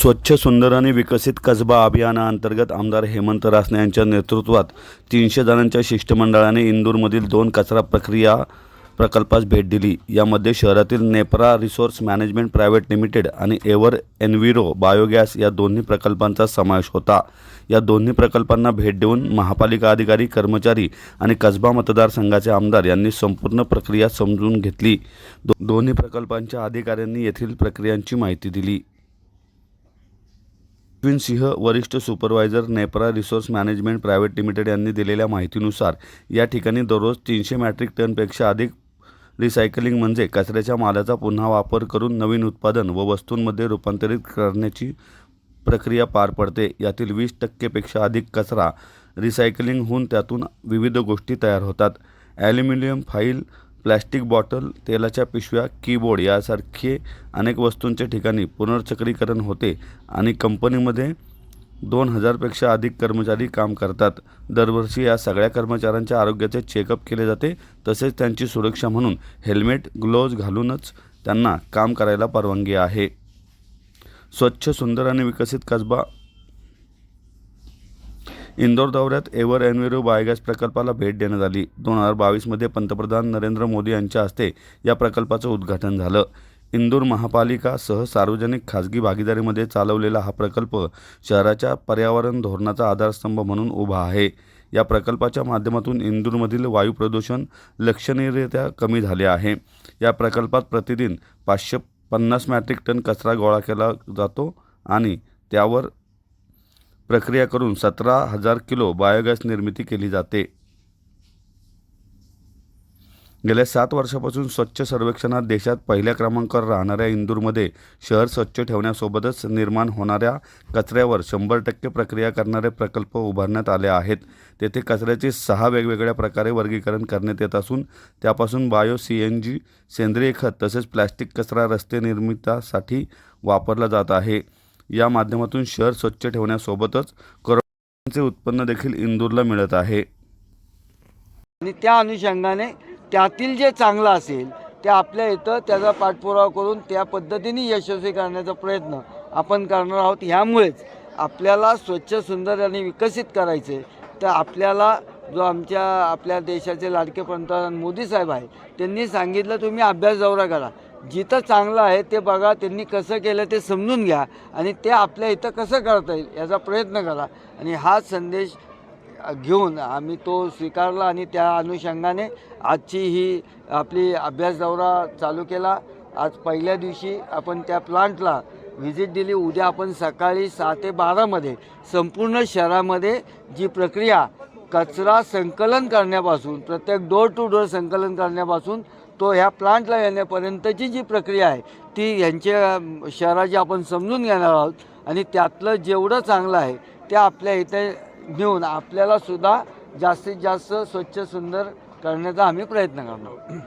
स्वच्छ सुंदर आणि विकसित कसबा अभियानाअंतर्गत आमदार हेमंत रासने यांच्या नेतृत्वात तीनशे जणांच्या शिष्टमंडळाने इंदूरमधील दोन कचरा प्रक्रिया प्रकल्पास भेट दिली. यामध्ये शहरातील Nepra resource management private limited आणि एव्हर एनविरो बायोगॅस या दोन्ही प्रकल्पांचा समावेश होता. या दोन्ही प्रकल्पांना भेट देऊन महापालिका अधिकारी कर्मचारी आणि कसबा मतदारसंघाचे आमदार यांनी संपूर्ण प्रक्रिया समजून घेतली. दो दोन्ही प्रकल्पांच्या अधिकाऱ्यांनी येथील प्रक्रियांची माहिती दिली. विपिन सिंह वरिष्ठ supervisor Nepra resource management private limited यांनी दिलेल्या माहितीनुसार या ठिकाणी दररोज तीनशे मॅट्रिक टनपेक्षा अधिक रिसायकलिंग म्हणजे कचऱ्याच्या मालाचा पुन्हा वापर करून नवीन उत्पादन व वस्तूंमध्ये रूपांतरित करण्याची प्रक्रिया पार पडते. यातील वीस टक्केपेक्षा अधिक कचरा रिसायकलिंग होऊन त्यातून विविध गोष्टी तयार होतात. ॲल्युमिनियम फाईल प्लॅस्टिक बॉटल तेलाच्या पिशव्या कीबोर्ड यासारखे अनेक वस्तूंच्या ठिकाणी पुनर्चक्रीकरण होते आणि कंपनीमध्ये दोन हजारपेक्षा अधिक कर्मचारी काम करतात. दरवर्षी या सगळ्या कर्मचाऱ्यांच्या आरोग्याचे चेकअप केले जाते तसेच त्यांची सुरक्षा म्हणून हेल्मेट ग्लोव्ज घालूनच त्यांना काम करायला परवानगी आहे. स्वच्छ सुंदर आणि विकसित कसबा इंदोर दौऱ्यात एव्हर एनविरो बायोगॅस प्रकल्पाला भेट देण्यात आली. दोन हजार बावीसमध्ये पंतप्रधान नरेंद्र मोदी यांच्या हस्ते या प्रकल्पाचं उद्घाटन झालं. इंदूर महापालिका सह सार्वजनिक खाजगी भागीदारीमध्ये चालवलेला हा प्रकल्प शहराच्या पर्यावरण धोरणाचा आधारस्तंभ म्हणून उभा आहे. या प्रकल्पाच्या माध्यमातून इंदूरमधील वायू प्रदूषण लक्षणीयरित्या कमी झाले आहे. या प्रकल्पात प्रतिदिन पाचशे पन्नास मॅट्रिक टन कचरा गोळा केला जातो आणि त्यावर प्रक्रिया करून सतरा हजार किलो बायोगॅस निर्मिती केली जाते. गेल्या सात वर्षापासून स्वच्छ सर्वेक्षणात देशात पहिल्या क्रमांकावर राहणाऱ्या इंदूरमध्ये शहर स्वच्छ ठेवण्यासोबतच निर्माण होणाऱ्या कचऱ्यावर शंभर टक्के प्रक्रिया करणारे प्रकल्प उभारण्यात आले आहेत. तेथे कचऱ्याचे सहा वेगवेगळ्या प्रकारे वर्गीकरण करण्यात येत असून त्यापासून बायो सी एन जी सेंद्रिय खत तसेच प्लॅस्टिक कचरा रस्ते निर्मितीसाठी वापरला जात आहे. या माध्यमातून शहर स्वच्छ ठेवण्यासोबतच करोडचे उत्पन्न देखील इंदूरला मिळत आहे. आणि त्या अनुषंगाने त्यातील जे चांगलं असेल ते आपल्या इथं त्याचा पाठपुरावा करून त्या पद्धतीने यशस्वी करण्याचा प्रयत्न आपण करणार आहोत. ह्यामुळेच आपल्याला स्वच्छ सुंदर आणि विकसित करायचे तर आपल्याला जो आमच्या आपल्या देशाचे लाडके पंतप्रधान मोदी साहेब आहे त्यांनी सांगितलं तुम्ही अभ्यास दौरा करा. जिथं चांगलं आहे ते बघा त्यांनी कसं केलं ते समजून घ्या आणि ते आपल्या इथं कसं करता येईल याचा प्रयत्न करा. आणि हा संदेश घेऊन आम्ही तो स्वीकारला आणि त्या अनुषंगाने आजची ही आपली अभ्यास दौरा चालू केला. आज पहिल्या दिवशी आपण त्या प्लांटला व्हिजिट दिली. उद्या आपण सकाळी सहा ते बारामध्ये संपूर्ण शहरामध्ये जी प्रक्रिया कचरा संकलन करण्यापासून प्रत्येक डोर टू डोर संकलन करण्यापासून तो ह्या प्लांटला येण्यापर्यंतची जी प्रक्रिया आहे ती ह्यांच्या शहराची आपण समजून घेणार आहोत. आणि त्यातलं जेवढं चांगलं आहे ते आपल्या इथे नेऊन आपल्यालासुद्धा जास्तीत जास्त स्वच्छ सुंदर करण्याचा आम्ही प्रयत्न करणार आहोत.